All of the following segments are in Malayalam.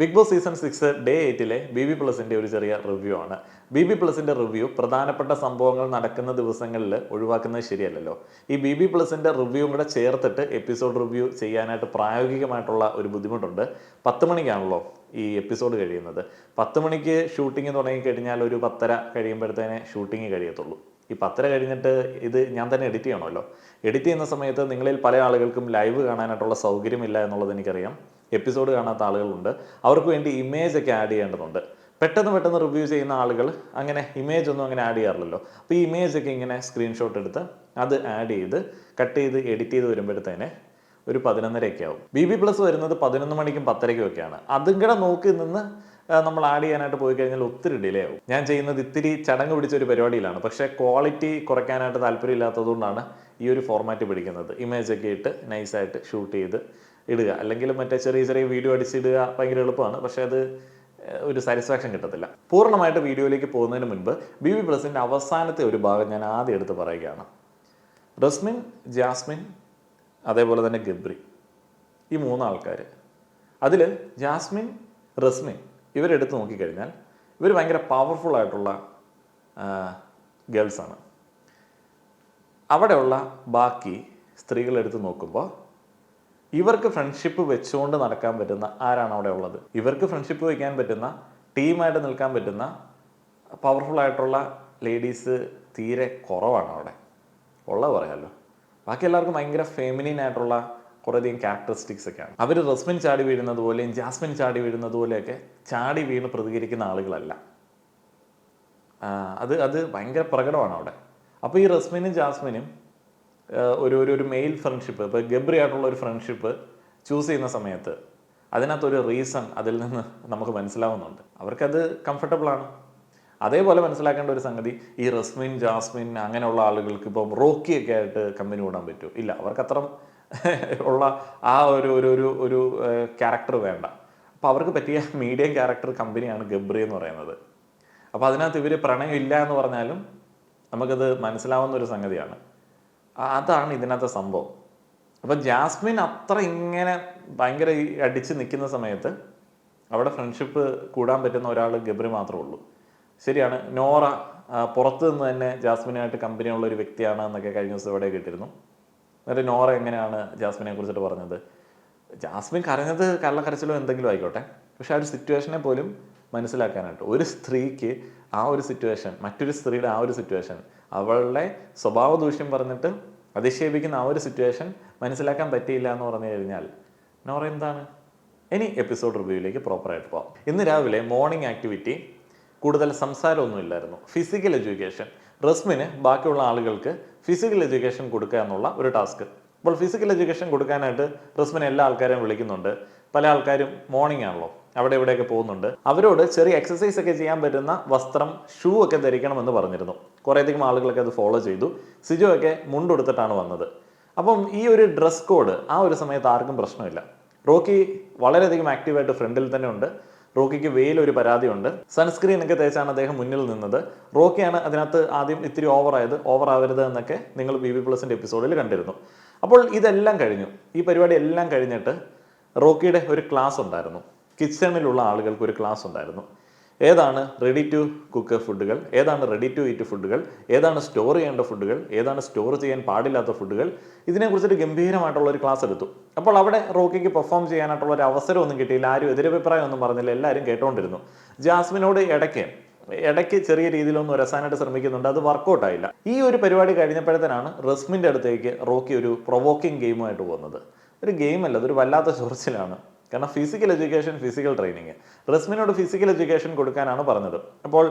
Bigg Boss season six day എയ്റ്റിലെ B B പ്ലസിന്റെ ഒരു ചെറിയ റിവ്യൂ ആണ്. ബി ബി പ്ലസിന്റെ റിവ്യൂ പ്രധാനപ്പെട്ട സംഭവങ്ങൾ നടക്കുന്ന ദിവസങ്ങളിൽ ഒഴിവാക്കുന്നത് ശരിയല്ലല്ലോ. ഈ ബി ബി പ്ലസിന്റെ റിവ്യൂ കൂടെ ചേർത്തിട്ട് എപ്പിസോഡ് റിവ്യൂ ചെയ്യാനായിട്ട് പ്രായോഗികമായിട്ടുള്ള ഒരു ബുദ്ധിമുട്ടുണ്ട്. പത്ത് മണിക്കാണല്ലോ ഈ എപ്പിസോഡ് കഴിയുന്നത്. പത്ത് മണിക്ക് ഷൂട്ടിംഗ് തുടങ്ങിക്കഴിഞ്ഞാൽ ഒരു പത്തര കഴിയുമ്പോഴത്തേനെ ഷൂട്ടിംഗ് കഴിയത്തുള്ളൂ. ഈ പത്തര കഴിഞ്ഞിട്ട് ഇത് ഞാൻ തന്നെ എഡിറ്റ് ചെയ്യണമല്ലോ. എഡിറ്റ് ചെയ്യുന്ന സമയത്ത് നിങ്ങളിൽ പല ആളുകൾക്കും ലൈവ് കാണാനായിട്ടുള്ള സൗകര്യമില്ല എന്നുള്ളത് എനിക്കറിയാം. എപ്പിസോഡ് കാണാത്ത ആളുകളുണ്ട്. അവർക്ക് വേണ്ടി ഇമേജ് ഒക്കെ ആഡ് ചെയ്യേണ്ടതുണ്ട്. പെട്ടെന്ന് പെട്ടെന്ന് റിവ്യൂ ചെയ്യുന്ന ആളുകൾ അങ്ങനെ ഇമേജ് ഒന്നും അങ്ങനെ ആഡ് ചെയ്യാറില്ലല്ലോ. അപ്പോൾ ഈ ഇമേജ് ഒക്കെ ഇങ്ങനെ സ്ക്രീൻഷോട്ട് എടുത്ത് അത് ആഡ് ചെയ്ത് കട്ട് ചെയ്ത് എഡിറ്റ് ചെയ്ത് വരുമ്പോഴത്തേനെ ഒരു പതിനൊന്നരയൊക്കെ ആവും ബി ബി പ്ലസ് വരുന്നത് പതിനൊന്ന് മണിക്കും പത്തരയ്ക്കും ഒക്കെയാണ്. അതും കൂടെ നോക്കി നിന്ന് നമ്മൾ ആഡ് ചെയ്യാനായിട്ട് പോയി കഴിഞ്ഞാൽ ഒത്തിരി ഡിലേ ആവും. ഞാൻ ചെയ്യുന്നത് ഇത്തിരി ചടങ്ങ് പിടിച്ച ഒരു പരിപാടിയിലാണ്. പക്ഷേ ക്വാളിറ്റി കുറയ്ക്കാനായിട്ട് താല്പര്യമില്ലാത്തതുകൊണ്ടാണ് ഈ ഒരു ഫോർമാറ്റ് പിടിക്കുന്നത്. ഇമേജ് ഒക്കെ ഇട്ട് നൈസായിട്ട് ഷൂട്ട് ചെയ്ത് ഇടുക. അല്ലെങ്കിൽ മറ്റേ ചെറിയ ചെറിയ വീഡിയോ അടിച്ചിടുക ഭയങ്കര എളുപ്പമാണ്. പക്ഷേ അത് ഒരു സാറ്റിസ്ഫാക്ഷൻ കിട്ടത്തില്ല. പൂർണമായിട്ട് വീഡിയോയിലേക്ക് പോകുന്നതിന് മുൻപ് ബി ബി പ്ലസിന്റെ അവസാനത്തെ ഒരു ഭാഗം ഞാൻ ആദ്യം എടുത്ത് പറയുകയാണ്. റസ്മിൻ ജാസ്മിൻ അതേപോലെ തന്നെ ഗബ്രി ഈ മൂന്നാൾക്കാർ അതിൽ ജാസ്മിൻ റസ്മിൻ ഇവരെടുത്ത് നോക്കിക്കഴിഞ്ഞാൽ ഇവർ ഭയങ്കര പവർഫുൾ ആയിട്ടുള്ള ഗേൾസാണ് അവിടെയുള്ള ബാക്കി സ്ത്രീകളെടുത്ത് നോക്കുമ്പോൾ ഇവർക്ക് ഫ്രണ്ട്ഷിപ്പ് വെച്ചുകൊണ്ട് നടക്കാൻ പറ്റുന്ന ആരാണ് അവിടെ ഉള്ളത്? ഇവർക്ക് ഫ്രണ്ട്ഷിപ്പ് വയ്ക്കാൻ പറ്റുന്ന ടീമായിട്ട് നിൽക്കാൻ പറ്റുന്ന പവർഫുൾ ആയിട്ടുള്ള ലേഡീസ് തീരെ കുറവാണ് അവിടെ. ഉള്ളത് പറയാമല്ലോ ബാക്കി എല്ലാവർക്കും ഭയങ്കര ഫെമിനിൻ ആയിട്ടുള്ള കുറേയധികം ക്യാരക്ടറിസ്റ്റിക്സ് ഒക്കെയാണ്. അവർ റസ്മിൻ ചാടി വീഴുന്നത് പോലെയും ജാസ്മിൻ ചാടി വീഴുന്നത് പോലെയൊക്കെ ചാടി വീണ് പ്രതികരിക്കുന്ന ആളുകളല്ല. അത് അത് ഭയങ്കര പ്രകടമാണ് അവിടെ. അപ്പോൾ ഈ റസ്മിനും ജാസ്മിനും ഒരു ഒരു ഒരു മെയിൽ ഫ്രണ്ട്ഷിപ്പ് ഇപ്പോൾ ഗബ്രി ആയിട്ടുള്ള ഒരു ഫ്രണ്ട്ഷിപ്പ് ചൂസ് ചെയ്യുന്ന സമയത്ത് അതിനകത്തൊരു റീസൺ അതിൽ നിന്ന് നമുക്ക് മനസ്സിലാവുന്നുണ്ട്. അവർക്കത് കംഫർട്ടബിൾ ആണ്. അതേപോലെ മനസ്സിലാക്കേണ്ട ഒരു സംഗതി ഈ റസ്മിൻ ജാസ്മിൻ അങ്ങനെയുള്ള ആളുകൾക്ക് ഇപ്പം റോക്കിയൊക്കെ ആയിട്ട് കമ്പനി കൂടാൻ പറ്റുമോ ഇല്ല അവർക്ക് അത്ര ഉള്ള ആ ഒരു ഒരു ഒരു ഒരു ക്യാരക്ടർ വേണ്ട. അപ്പോൾ അവർക്ക് പറ്റിയ മീഡിയം ക്യാരക്ടർ കമ്പനിയാണ് ഗബ്രി എന്ന് പറയുന്നത്. അപ്പോൾ അതിനകത്ത് ഇവർ പ്രണയം ഇല്ല എന്ന് പറഞ്ഞാലും നമുക്കത് മനസ്സിലാവുന്ന ഒരു സംഗതിയാണ്. അതാണ് ഇതിനകത്തെ സംഭവം. അപ്പം ജാസ്മിൻ അത്ര ഇങ്ങനെ ഭയങ്കര അടിച്ച് നിൽക്കുന്ന സമയത്ത് അവിടെ ഫ്രണ്ട്ഷിപ്പ് കൂടാൻ പറ്റുന്ന ഒരാൾ ഗബ്രി മാത്രമേ ഉള്ളൂ. ശരിയാണ് നോറ പുറത്തു നിന്ന് തന്നെ ജാസ്മിനായിട്ട് കമ്പനിയുള്ള ഒരു വ്യക്തിയാണ് എന്നൊക്കെ കഴിഞ്ഞ ദിവസം ഇവിടെ കേട്ടിരുന്നു. എന്നിട്ട് നോറ എങ്ങനെയാണ് ജാസ്മിനെ കുറിച്ചിട്ട് പറഞ്ഞത്? ജാസ്മിൻ കരഞ്ഞത് കള്ളക്കരച്ചിലോ എന്തെങ്കിലും ആയിക്കോട്ടെ. പക്ഷെ ആ ഒരു സിറ്റുവേഷനെ പോലും മനസ്സിലാക്കാനായിട്ട്. ഒരു സ്ത്രീക്ക് ആ ഒരു സിറ്റുവേഷൻ മറ്റൊരു സ്ത്രീയുടെ ആ ഒരു സിറ്റുവേഷൻ അവളുടെ സ്വഭാവ ദൂഷ്യം പറഞ്ഞിട്ട് അധിക്ഷേപിക്കുന്ന ആ ഒരു സിറ്റുവേഷൻ മനസ്സിലാക്കാൻ പറ്റിയില്ല എന്ന് പറഞ്ഞു കഴിഞ്ഞാൽ നോറ എന്താണ്? ഇനി എപ്പിസോഡ് റിവ്യൂയിലേക്ക് പ്രോപ്പറായിട്ട് പോകാം ഇന്ന് രാവിലെ മോർണിംഗ് ആക്ടിവിറ്റി കൂടുതൽ സംസാരമൊന്നുമില്ലായിരുന്നു ഫിസിക്കൽ എഡ്യൂക്കേഷൻ റസ്മിന് ബാക്കിയുള്ള ആളുകൾക്ക് ഫിസിക്കൽ എഡ്യൂക്കേഷൻ കൊടുക്കുക എന്നുള്ള ഒരു ടാസ്ക് അപ്പോൾ ഫിസിക്കൽ എഡ്യൂക്കേഷൻ കൊടുക്കാനായിട്ട് റസ്മിന് എല്ലാ ആൾക്കാരെയും വിളിക്കുന്നുണ്ട്. പല ആൾക്കാരും മോർണിംഗ് ആണല്ലോ. അവിടെ ഇവിടെയൊക്കെ പോകുന്നുണ്ട്. അവരോട് ചെറിയ എക്സസൈസ് ഒക്കെ ചെയ്യാൻ പറ്റുന്ന വസ്ത്രം ഷൂ ഒക്കെ ധരിക്കണമെന്ന് പറഞ്ഞിരുന്നു. കുറേയധികം ആളുകളൊക്കെ അത് ഫോളോ ചെയ്തു. സിജോ ഒക്കെ മുണ്ടെടുത്തിട്ടാണ് വന്നത്. അപ്പം ഈ ഒരു ഡ്രസ് കോഡ് ആ ഒരു സമയത്ത് ആർക്കും പ്രശ്നമില്ല. റോക്കി വളരെയധികം ആക്റ്റീവായിട്ട് ഫ്രണ്ടിൽ തന്നെ ഉണ്ട്. റോക്കിക്ക് വെയിൽ ഒരു പരാതിയുണ്ട്. സൺസ്ക്രീൻ ഒക്കെ തേച്ചാണ് അദ്ദേഹം മുന്നിൽ നിന്നത്. റോക്കിയാണ് അതിനകത്ത് ആദ്യം ഇത്തിരി ഓവർ ആവരുത് എന്നൊക്കെ നിങ്ങൾ ബി ബി പ്ലസിന്റെ എപ്പിസോഡിൽ കണ്ടിരുന്നു. അപ്പോൾ ഇതെല്ലാം കഴിഞ്ഞു. ഈ പരിപാടി എല്ലാം കഴിഞ്ഞിട്ട് റോക്കിയുടെ ഒരു ക്ലാസ് ഉണ്ടായിരുന്നു. കിച്ചണിലുള്ള ആളുകൾക്ക് ഒരു ക്ലാസ് ഉണ്ടായിരുന്നു. ഏതാണ് റെഡി ടു കുക്ക് ഫുഡുകൾ ഏതാണ് റെഡി ടു ഈറ്റ് ഫുഡുകൾ ഏതാണ് സ്റ്റോർ ചെയ്യേണ്ട ഫുഡുകൾ ഏതാണ് സ്റ്റോർ ചെയ്യാൻ പാടില്ലാത്ത ഫുഡുകൾ ഇതിനെക്കുറിച്ചൊരു ഗംഭീരമായിട്ടുള്ള ഒരു ക്ലാസ് എടുത്തു. അപ്പോൾ അവിടെ റോക്കിക്ക് പെർഫോം ചെയ്യാനായിട്ടുള്ള ഒരു അവസരമൊന്നും കിട്ടിയില്ല. ആരും എതിരഭിപ്രായം ഒന്നും പറഞ്ഞില്ല. എല്ലാവരും കേട്ടുകൊണ്ടിരുന്നു ജാസ്മിനോട് ഇടയ്ക്ക് ഇടയ്ക്ക് ചെറിയ രീതിയിലൊന്ന് രസാനായിട്ട് ശ്രമിക്കുന്നുണ്ട്. അത് വർക്കൗട്ട് ആയില്ല. ഈ ഒരു പരിപാടി കഴിഞ്ഞപ്പോഴത്തേനാണ് റസ്മിന്റെ അടുത്തേക്ക് റോക്കി ഒരു പ്രൊവോക്കിംഗ് ഗെയിമുമായിട്ട് പോകുന്നത്. ഒരു ഗെയിമല്ല അതൊരു വല്ലാത്ത ചൊറിച്ചിലാണ് കാരണം ഫിസിക്കൽ എഡ്യൂക്കേഷൻ ഫിസിക്കൽ ട്രെയിനിങ് റസ്മിനോട് ഫിസിക്കൽ എഡ്യൂക്കേഷൻ കൊടുക്കാനാണ് പറഞ്ഞത്. അപ്പോൾ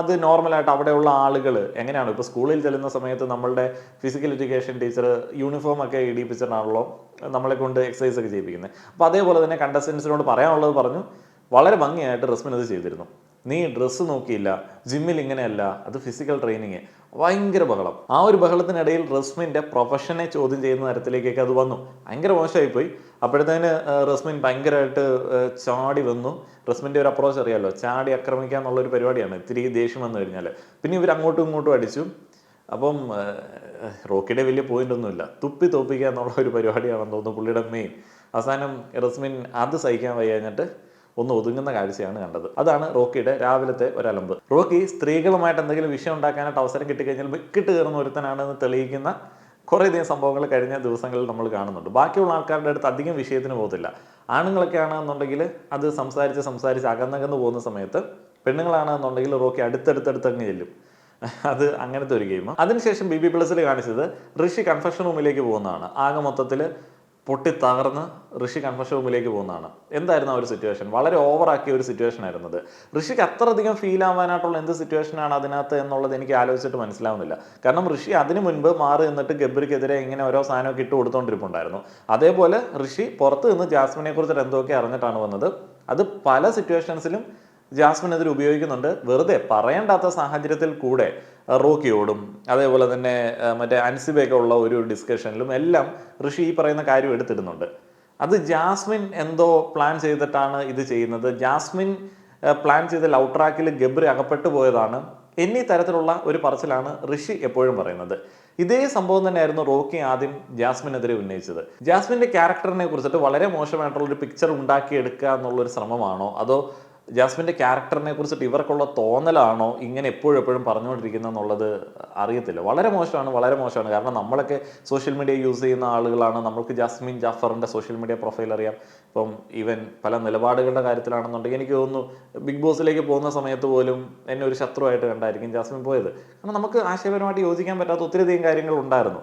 അത് നോർമലായിട്ട് അവിടെയുള്ള ആളുകൾ എങ്ങനെയാണ്? ഇപ്പോൾ സ്കൂളിൽ ചെല്ലുന്ന സമയത്ത് നമ്മളുടെ ഫിസിക്കൽ എഡ്യൂക്കേഷൻ ടീച്ചർ യൂണിഫോം ഒക്കെ ഇടിപ്പിച്ചിട്ടാണല്ലോ നമ്മളെ കൊണ്ട് എക്സസൈസ് ഒക്കെ ചെയ്യിപ്പിക്കുന്നത് അപ്പോൾ അതേപോലെ തന്നെ കണ്ടസ്റ്റൻസിനോട് പറയാനുള്ളത് പറഞ്ഞു. വളരെ ഭംഗിയായിട്ട് റസ്മിൻ അത് ചെയ്തിരുന്നു. നീ ഡ്രസ്സ് നോക്കിയില്ല ജിമ്മിൽ ഇങ്ങനെയല്ല അത് ഫിസിക്കൽ ട്രെയിനിങ് ഭയങ്കര ബഹളം. ആ ഒരു ബഹളത്തിനിടയിൽ റസ്മിന്റെ പ്രൊഫഷനെ ചോദ്യം ചെയ്യുന്ന തരത്തിലേക്കൊക്കെ അത് വന്നു. ഭയങ്കര മോശമായിപ്പോയി. അപ്പോഴത്തേന് റസ്മിൻ ഭയങ്കരമായിട്ട് ചാടി വന്നു. റസ്മിന്റെ ഒരു അപ്രോച്ച് അറിയാമല്ലോ ചാടി ആക്രമിക്കുക എന്നുള്ളൊരു പരിപാടിയാണ്. ഇത്തിരി ദേഷ്യം വന്നു കഴിഞ്ഞാൽ പിന്നെ ഇവർ അങ്ങോട്ടും ഇങ്ങോട്ടും അടിച്ചു. അപ്പം റോക്കിയുടെ വലിയ പോയിന്റ് ഒന്നുമില്ല. തുപ്പി തോപ്പിക്കുക എന്നുള്ള ഒരു പരിപാടിയാണെന്ന് തോന്നുന്നു പുള്ളിയുടെ മെയിൻ അവസാനം റസ്മിൻ അത് സഹിക്കാൻ വയ്യാഞ്ഞിട്ട് ഒന്ന് ഒതുങ്ങുന്ന കാഴ്ചയാണ് കണ്ടത്. അതാണ് റോക്കിയുടെ രാവിലത്തെ ഒരലമ്പ്. റോക്കി സ്ത്രീകളുമായിട്ട് എന്തെങ്കിലും വിഷയം ഉണ്ടാക്കാനായിട്ട് അവസരം കിട്ടിക്കഴിഞ്ഞാൽ വിക്കിട്ട് കയറുന്ന ഒരുത്തനാണെന്ന് തെളിയിക്കുന്ന കുറേയധികം സംഭവങ്ങൾ കഴിഞ്ഞ ദിവസങ്ങളിൽ നമ്മൾ കാണുന്നുണ്ട്. ബാക്കിയുള്ള ആൾക്കാരുടെ അടുത്ത് അധികം വിഷയത്തിന് പോകത്തില്ല. ആണുങ്ങളൊക്കെ ആണെന്നുണ്ടെങ്കിൽ അത് സംസാരിച്ച് സംസാരിച്ച് അകന്നകന്ന് പോകുന്ന സമയത്ത് പെണ്ണുങ്ങളാണെന്നുണ്ടെങ്കിൽ റോക്കി അടുത്തടുത്തടുത്ത് അങ്ങ് ചെല്ലും. അത് അങ്ങനത്തെ ഒരു ഗെയിം. അതിനുശേഷം ബി ബി പ്ലസിൽ കാണിച്ചത് ഋഷി കൺഫെഷൻ റൂമിലേക്ക് പോകുന്നതാണ്. ആകെ മൊത്തത്തിൽ പൊട്ടി തകർന്ന് ഋഷി കൺഫെഷൻ റൂമിലേക്ക് പോകുന്നതാണ്. എന്തായിരുന്നു ആ ഒരു സിറ്റുവേഷൻ വളരെ ഓവറാക്കിയ ഒരു സിറ്റുവേഷൻ ആയിരുന്നു അത്. ഋഷിക്ക് അത്രയധികം ഫീൽ ആവാനായിട്ടുള്ള എന്ത് സിറ്റുവേഷനാണ് അതിനകത്ത് എന്നുള്ളത് എനിക്ക് ആലോചിച്ചിട്ട് മനസ്സിലാവുന്നില്ല. കാരണം ഋഷി അതിനു മുൻപ് മാറി നിന്നിട്ട് ഗബ്രിക്കെതിരെ ഇങ്ങനെ ഓരോ സാധനമൊക്കെ ഇട്ട് കൊടുത്തോണ്ടിരിപ്പുണ്ടായിരുന്നു. അതേപോലെ ഋഷി പുറത്ത് നിന്ന് ജാസ്മിനെ കുറിച്ചിട്ട് എന്തൊക്കെ അറിഞ്ഞിട്ടാണ് വന്നത്. അത് പല സിറ്റുവേഷൻസിലും ജാസ്മിൻ അതിൽ ഉപയോഗിക്കുന്നുണ്ട്. വെറുതെ പറയേണ്ടാത്ത സാഹചര്യത്തിൽ കൂടെ റോക്കിയോടും അതേപോലെ തന്നെ മറ്റേ അൻസിബയൊക്കെ ഉള്ള ഒരു ഡിസ്കഷനിലും എല്ലാം ഋഷി ഈ പറയുന്ന കാര്യം എടുത്തിടുന്നുണ്ട്. അത് ജാസ്മിൻ എന്തോ പ്ലാൻ ചെയ്തിട്ടാണ് ഇത് ചെയ്യുന്നത്. ജാസ്മിൻ പ്ലാൻ ചെയ്ത ലവ് ട്രാക്കിൽ ഗബ്രി അകപ്പെട്ടു പോയതാണ്. എന്നീ തരത്തിലുള്ള ഒരു പറച്ചിലാണ് ഋഷി എപ്പോഴും പറയുന്നത്. ഇതേ സംഭവം തന്നെയായിരുന്നു റോക്കി ആദ്യം ജാസ്മിനെതിരെ ഉന്നയിച്ചത്. ജാസ്മിന്റെ ക്യാരക്ടറിനെ കുറിച്ചിട്ട് വളരെ മോശമായിട്ടുള്ള ഒരു പിക്ചർ ഉണ്ടാക്കിയെടുക്കുക എന്നുള്ളൊരു ശ്രമമാണോ? അതോ ജാസ്മിന്റെ ക്യാരക്ടറിനെ കുറിച്ചിട്ട് ഇവർക്കുള്ള തോന്നലാണോ ഇങ്ങനെ എപ്പോഴും പറഞ്ഞുകൊണ്ടിരിക്കുന്നത് എന്നുള്ളത് അറിയത്തില്ല. വളരെ മോശമാണ് വളരെ മോശമാണ്. കാരണം നമ്മളൊക്കെ സോഷ്യൽ മീഡിയ യൂസ് ചെയ്യുന്ന ആളുകളാണ്. നമ്മൾക്ക് ജാസ്മിൻ ജാഫറിന്റെ സോഷ്യൽ മീഡിയ പ്രൊഫൈൽ അറിയാം. ഇപ്പം ഈവൻ പല നിലപാടുകളുടെ കാര്യത്തിലാണെന്നുണ്ടെങ്കിൽ എനിക്ക് തോന്നുന്നു ബിഗ് ബോസിലേക്ക് പോകുന്ന സമയത്ത് പോലും എന്നെ ഒരു ശത്രുവായിട്ട് കണ്ടായിരിക്കും ജാസ്മിൻ പോയത്. കാരണം നമുക്ക് ആശയപരമായിട്ട് യോജിക്കാൻ പറ്റാത്ത ഒത്തിരിയധികം കാര്യങ്ങൾ ഉണ്ടായിരുന്നു.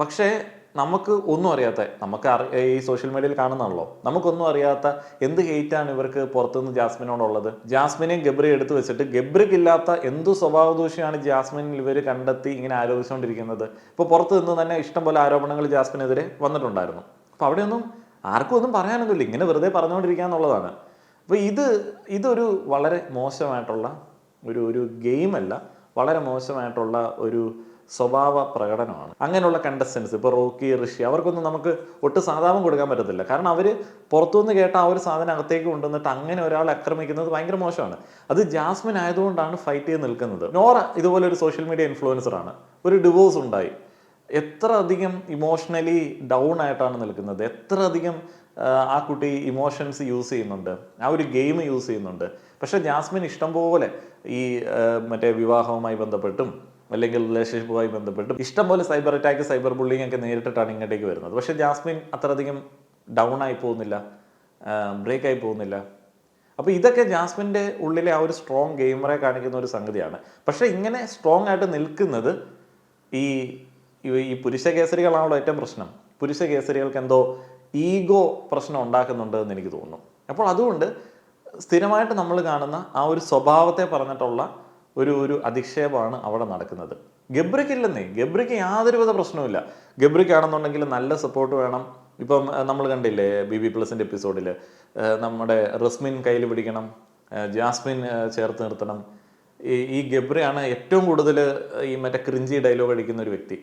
പക്ഷേ നമുക്ക് ഒന്നും അറിയാത്ത നമുക്ക് ഈ സോഷ്യൽ മീഡിയയിൽ കാണുന്നതാണല്ലോ. നമുക്കൊന്നും അറിയാത്ത എന്ത് ഹെയ്റ്റാണ് ഇവർക്ക് പുറത്തുനിന്ന് ജാസ്മിനോടുള്ളത്? ജാസ്മിനെയും ഗബ്രി എടുത്തു വെച്ചിട്ട് ഗബ്രിക്കില്ലാത്ത എന്തു സ്വഭാവ ദൂഷ്യമാണ് ജാസ്മിനിൽ ഇവർ കണ്ടെത്തി ഇങ്ങനെ ആരോപിച്ചുകൊണ്ടിരിക്കുന്നത്? ഇപ്പോൾ പുറത്തു നിന്ന് തന്നെ ഇഷ്ടം പോലെ ആരോപണങ്ങൾ ജാസ്മിനെതിരെ വന്നിട്ടുണ്ടായിരുന്നു. അപ്പോൾ അവിടെയൊന്നും ആർക്കും ഒന്നും പറയാനൊന്നുമില്ല. ഇങ്ങനെ വെറുതെ പറഞ്ഞുകൊണ്ടിരിക്കുക എന്നുള്ളതാണ്. അപ്പോൾ ഇത് ഇതൊരു വളരെ മോശമായിട്ടുള്ള ഒരു ഒരു ഗെയിമല്ല വളരെ മോശമായിട്ടുള്ള ഒരു സ്വഭാവ പ്രകടനമാണ്. അങ്ങനെയുള്ള കണ്ടസ്റ്റൻസ് ഇപ്പോൾ റോക്കി ഋഷി അവർക്കൊന്നും നമുക്ക് ഒട്ടും സാധാരണ കൊടുക്കാൻ പറ്റത്തില്ല. കാരണം അവർ പുറത്തുനിന്ന് കേട്ട ആ ഒരു സാധനം അകത്തേക്ക് കൊണ്ടുവന്നിട്ട് അങ്ങനെ ഒരാളെ ആക്രമിക്കുന്നത് ഭയങ്കര മോശമാണ്. അത് ജാസ്മിൻ ആയതുകൊണ്ടാണ് ഫൈറ്റ് ചെയ്ത് നിൽക്കുന്നത്. നോറ ഇതുപോലെ ഒരു സോഷ്യൽ മീഡിയ ഇൻഫ്ലുവൻസർ ആണ്. ഒരു ഡിവോഴ്സ് ഉണ്ടായി. എത്ര അധികം ഇമോഷണലി ഡൗൺ ആയിട്ടാണ് നിൽക്കുന്നത്. എത്ര അധികം ആ, കുട്ടി ഇമോഷൻസ് യൂസ് ചെയ്യുന്നുണ്ട്. ആ ഒരു ഗെയിം യൂസ് ചെയ്യുന്നുണ്ട്. പക്ഷേ ജാസ്മിൻ ഇഷ്ടംപോലെ ഈ മറ്റേ വിവാഹവുമായി ബന്ധപ്പെട്ടും അല്ലെങ്കിൽ റിലേഷൻഷിപ്പുമായി ബന്ധപ്പെട്ട് ഇഷ്ടംപോലെ സൈബർ അറ്റാക്ക് സൈബർ ബുള്ളിങ് ഒക്കെ നേരിട്ടിട്ടാണ് ഇങ്ങോട്ടേക്ക് വരുന്നത്. പക്ഷേ ജാസ്മിൻ അത്രയധികം ഡൗൺ ആയി പോകുന്നില്ല ബ്രേക്ക് ആയി പോകുന്നില്ല. അപ്പോൾ ഇതൊക്കെ ജാസ്മിന്റെ ഉള്ളിലെ ആ ഒരു സ്ട്രോങ് ഗെയിമറെ കാണിക്കുന്ന ഒരു സംഗതിയാണ്. പക്ഷേ ഇങ്ങനെ സ്ട്രോങ് ആയിട്ട് നിൽക്കുന്നത് ഈ ഈ- പുരുഷ കേസരികളാണല്ലോ ഏറ്റവും പ്രശ്നം. പുരുഷ കേസരികൾക്ക് എന്തോ ഈഗോ പ്രശ്നം ഉണ്ടാക്കുന്നുണ്ട് എന്ന് എനിക്ക് തോന്നുന്നു. അപ്പോൾ അതുകൊണ്ട് സ്ഥിരമായിട്ട് നമ്മൾ കാണുന്ന ആ ഒരു സ്വഭാവത്തെ പറഞ്ഞിട്ടുള്ള ഒരു ഒരു അധിക്ഷേപമാണ് അവിടെ നടക്കുന്നത്. ഗബ്രിക്കില്ലെന്നേ ഗബ്രിക്ക് യാതൊരുവിധ പ്രശ്നവുമില്ല. ഗബ്രിക്കാണെന്നുണ്ടെങ്കിൽ നല്ല സപ്പോർട്ട് വേണം. ഇപ്പം നമ്മൾ കണ്ടില്ലേ ബി ബി പ്ലസിന്റെ എപ്പിസോഡിൽ നമ്മുടെ റസ്മിൻ കയ്യിൽ പിടിക്കണം ജാസ്മിൻ ചേർത്ത് നിർത്തണം. ഈ ഈ ഗബ്രിയാണ് ഏറ്റവും കൂടുതൽ ഈ മറ്റേ ക്രിഞ്ചി ഡയലോഗ് അടിക്കുന്ന ഒരു വ്യക്തി.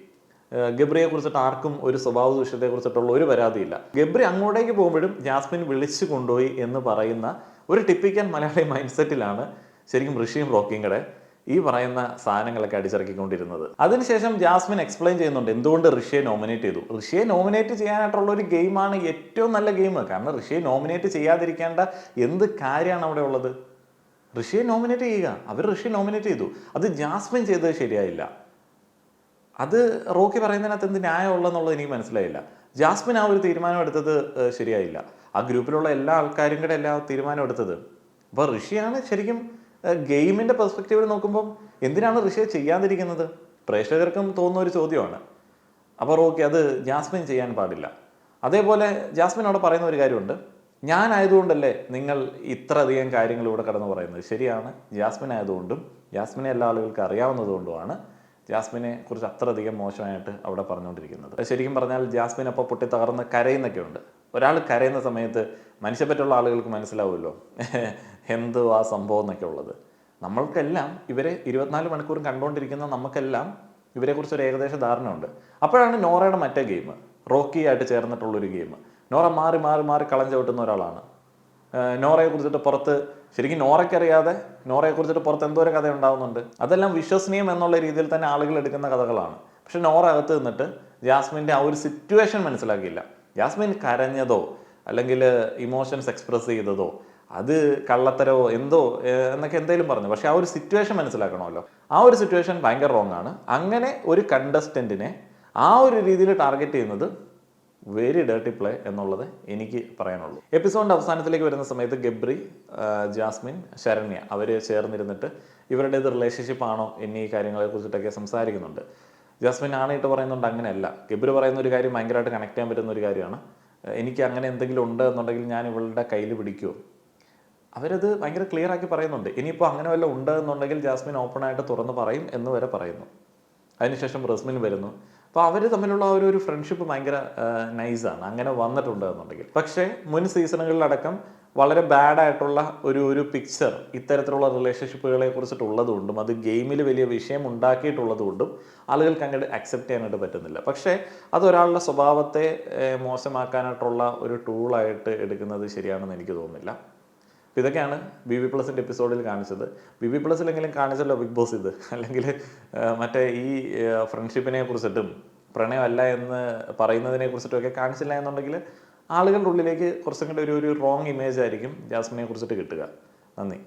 ഗബ്രിയെ കുറിച്ചിട്ട് ആർക്കും ഒരു സ്വഭാവ ദൂഷ്യത്തെ കുറിച്ചിട്ടുള്ള ഒരു പരാതിയില്ല. ഗബ്രി അങ്ങോട്ടേക്ക് പോകുമ്പോഴും ജാസ്മിൻ വിളിച്ചു കൊണ്ടുപോയി എന്ന് പറയുന്ന ഒരു ടിപ്പിക്കൽ മലയാളി മൈൻഡ് സെറ്റിലാണ് ശരിക്കും ഋഷിയും റോക്കിയും കൂടെ ഈ പറയുന്ന സാധനങ്ങളൊക്കെ അടിച്ചിറക്കിക്കൊണ്ടിരുന്നത്. അതിനുശേഷം ജാസ്മിൻ എക്സ്പ്ലെയിൻ ചെയ്യുന്നുണ്ട് എന്തുകൊണ്ട് ഋഷിയെ നോമിനേറ്റ് ചെയ്തു. ഋഷിയെ നോമിനേറ്റ് ചെയ്യാനായിട്ടുള്ള ഒരു ഗെയിമാണ് ഏറ്റവും നല്ല ഗെയിം കാരണം ഋഷിയെ നോമിനേറ്റ് ചെയ്യാതിരിക്കേണ്ട എന്ത് കാര്യമാണ് അവിടെ ഉള്ളത്? ഋഷിയെ നോമിനേറ്റ് ചെയ്യുക. അവർ ഋഷി നോമിനേറ്റ് ചെയ്തു. അത് ജാസ്മിൻ ചെയ്തത് ശരിയായില്ല. അത് റോക്കി പറയുന്നതിനകത്ത് എന്ത് ന്യായമുള്ളതെന്നുള്ളത് എനിക്ക് മനസ്സിലായില്ല. ജാസ്മിൻ ആ ഒരു തീരുമാനം എടുത്തത് ശരിയായില്ല. ആ ഗ്രൂപ്പിലുള്ള എല്ലാ ആൾക്കാരും കൂടെ എല്ലാ തീരുമാനം എടുത്തത്. അപ്പോൾ ഋഷിയാണ് ശരിക്കും ഗെയിമിന്റെ പെർസ്പെക്റ്റീവിൽ നോക്കുമ്പോൾ എന്തിനാണ് ഋഷിയെ ചെയ്യാതിരിക്കുന്നത്? പ്രേക്ഷകർക്കും തോന്നുന്ന ഒരു ചോദ്യമാണ്. അപ്പോൾ റോക്കി അത് ജാസ്മിൻ ചെയ്യാൻ പാടില്ല. അതേപോലെ ജാസ്മിൻ അവിടെ പറയുന്ന ഒരു കാര്യമുണ്ട്. ഞാൻ ആയതുകൊണ്ടല്ലേ നിങ്ങൾ ഇത്ര അധികം കാര്യങ്ങൾ ഇവിടെ കടന്നു പറയുന്നത്. ശരിയാണ് ജാസ്മിൻ ആയതുകൊണ്ടും ജാസ്മിനെ എല്ലാ ആളുകൾക്കും അറിയാവുന്നതുകൊണ്ടുമാണ് ജാസ്മിനെ കുറിച്ച് അത്രയധികം മോശമായിട്ട് അവിടെ പറഞ്ഞുകൊണ്ടിരിക്കുന്നത്. ശരിക്കും പറഞ്ഞാൽ ജാസ്മിൻ അപ്പോൾ പൊട്ടി തകർന്ന് കരയുന്നൊക്കെ ഉണ്ട് ഒരാൾ കരയുന്ന സമയത്ത് മനുഷ്യപ്പറ്റുള്ള ആളുകൾക്ക് മനസ്സിലാവുമല്ലോ. എന്തോ ആ സംഭവം എന്നൊക്കെ ഉള്ളത്. നമ്മൾക്കെല്ലാം ഇവരെ ഇരുപത്തിനാല് മണിക്കൂറും കണ്ടുകൊണ്ടിരിക്കുന്ന നമുക്കെല്ലാം ഇവരെക്കുറിച്ച് ഒരു ഏകദേശ ധാരണ ഉണ്ട് അപ്പോഴാണ് നോറയുടെ മറ്റേ ഗെയിം റോക്കി ആയിട്ട് ചേർന്നിട്ടുള്ളൊരു ഗെയിം നോറ മാറി മാറി മാറി കളം ചവിട്ടുന്ന ഒരാളാണ്. നോറയെ കുറിച്ചിട്ട് പുറത്ത് ശരിക്കും നോറയ്ക്കറിയാതെ നോറയെ കുറിച്ചിട്ട് പുറത്ത് എന്തോരം കഥ ഉണ്ടാകുന്നുണ്ട് അതെല്ലാം വിശ്വസനീയം എന്നുള്ള രീതിയിൽ തന്നെ ആളുകൾ എടുക്കുന്ന കഥകളാണ്. പക്ഷെ നോറ അകത്ത് നിന്നിട്ട് ജാസ്മിന്റെ ആ ഒരു സിറ്റുവേഷൻ മനസ്സിലാക്കിയില്ല. ജാസ്മിൻ കരഞ്ഞതോ അല്ലെങ്കിൽ ഇമോഷൻസ് എക്സ്പ്രസ് ചെയ്തതോ അത് കള്ളത്തരവോ എന്തോ എന്നൊക്കെ എന്തെങ്കിലും പറഞ്ഞു. പക്ഷെ ആ ഒരു സിറ്റുവേഷൻ മനസ്സിലാക്കണമല്ലോ. ആ ഒരു സിറ്റുവേഷൻ ഭയങ്കര റോങ് ആണ്. അങ്ങനെ ഒരു കണ്ടസ്റ്റന്റിനെ ആ ഒരു രീതിയിൽ ടാർഗറ്റ് ചെയ്യുന്നത് വെരി ഡേർട്ടി പ്ലേ എന്നുള്ളത് എനിക്ക് പറയാനുള്ളൂ. എപ്പിസോഡിന്റെ അവസാനത്തിലേക്ക് വരുന്ന സമയത്ത് ഗബ്രി ജാസ്മിൻ ശരണ്യ അവർ ചേർന്നിരുന്നിട്ട് ഇവരുടേത് റിലേഷൻഷിപ്പ് ആണോ എന്നീ കാര്യങ്ങളെ കുറിച്ചിട്ടൊക്കെ സംസാരിക്കുന്നുണ്ട്. ജാസ്മിൻ ആണായിട്ട് പറയുന്നുണ്ട് അങ്ങനെയല്ല. ഗബ്രി പറയുന്ന ഒരു കാര്യം ഭയങ്കരമായിട്ട് കണക്ട് ചെയ്യാൻ പറ്റുന്ന ഒരു കാര്യമാണ്. എനിക്ക് അങ്ങനെ എന്തെങ്കിലും ഉണ്ട് എന്നുണ്ടെങ്കിൽ ഞാൻ ഇവളുടെ കയ്യിൽ പിടിക്കുമോ അവരത് ഭയങ്കര ക്ലിയർ ആക്കി പറയുന്നുണ്ട്. ഇനിയിപ്പോൾ അങ്ങനെ വല്ല ഉണ്ട് എന്നുണ്ടെങ്കിൽ ജാസ്മിൻ ഓപ്പൺ ആയിട്ട് തുറന്ന് പറയും എന്ന് വരെ പറയുന്നു. അതിനുശേഷം റസ്മിൻ വരുന്നു. അപ്പോൾ അവർ തമ്മിലുള്ള ഒരു ഒരു ഫ്രണ്ട്ഷിപ്പ് ഭയങ്കര നൈസാണ് അങ്ങനെ വന്നിട്ടുണ്ട് എന്നുണ്ടെങ്കിൽ. പക്ഷേ മുൻ സീസണുകളിലടക്കം വളരെ ബാഡ് ആയിട്ടുള്ള ഒരു ഒരു പിക്ചർ ഇത്തരത്തിലുള്ള റിലേഷൻഷിപ്പുകളെ കുറിച്ചിട്ടുള്ളതുകൊണ്ടും അത് ഗെയിമിൽ വലിയ വിഷയം ഉണ്ടാക്കിയിട്ടുള്ളതുകൊണ്ടും ആളുകൾക്ക് അങ്ങോട്ട് അക്സെപ്റ്റ് ചെയ്യാനായിട്ട് പറ്റുന്നില്ല. പക്ഷേ അത് ഒരാളുടെ സ്വഭാവത്തെ മോശമാക്കാനായിട്ടുള്ള ഒരു ടൂളായിട്ട് എടുക്കുന്നത് ശരിയാണെന്ന് എനിക്ക് തോന്നുന്നില്ല. അപ്പോൾ ഇതൊക്കെയാണ് ബി ബി പ്ലസിന്റെ എപ്പിസോഡിൽ കാണിച്ചത്. ബി ബി പ്ലസിലെങ്കിലും കാണിച്ചല്ലോ ബിഗ് ബോസ് ഇത്. അല്ലെങ്കിൽ മറ്റേ ഈ ഫ്രണ്ട്ഷിപ്പിനെ കുറിച്ചിട്ടും പ്രണയമല്ല എന്ന് പറയുന്നതിനെ കുറിച്ചിട്ടൊക്കെ കാണിച്ചില്ല എന്നുണ്ടെങ്കിൽ ആളുകളുടെ ഉള്ളിലേക്ക് കുറച്ചും കൂടി ഒരു ഒരു റോങ് ഇമേജ് ആയിരിക്കും ജാസ്മിനെ കുറിച്ചിട്ട് കിട്ടുക. നന്ദി.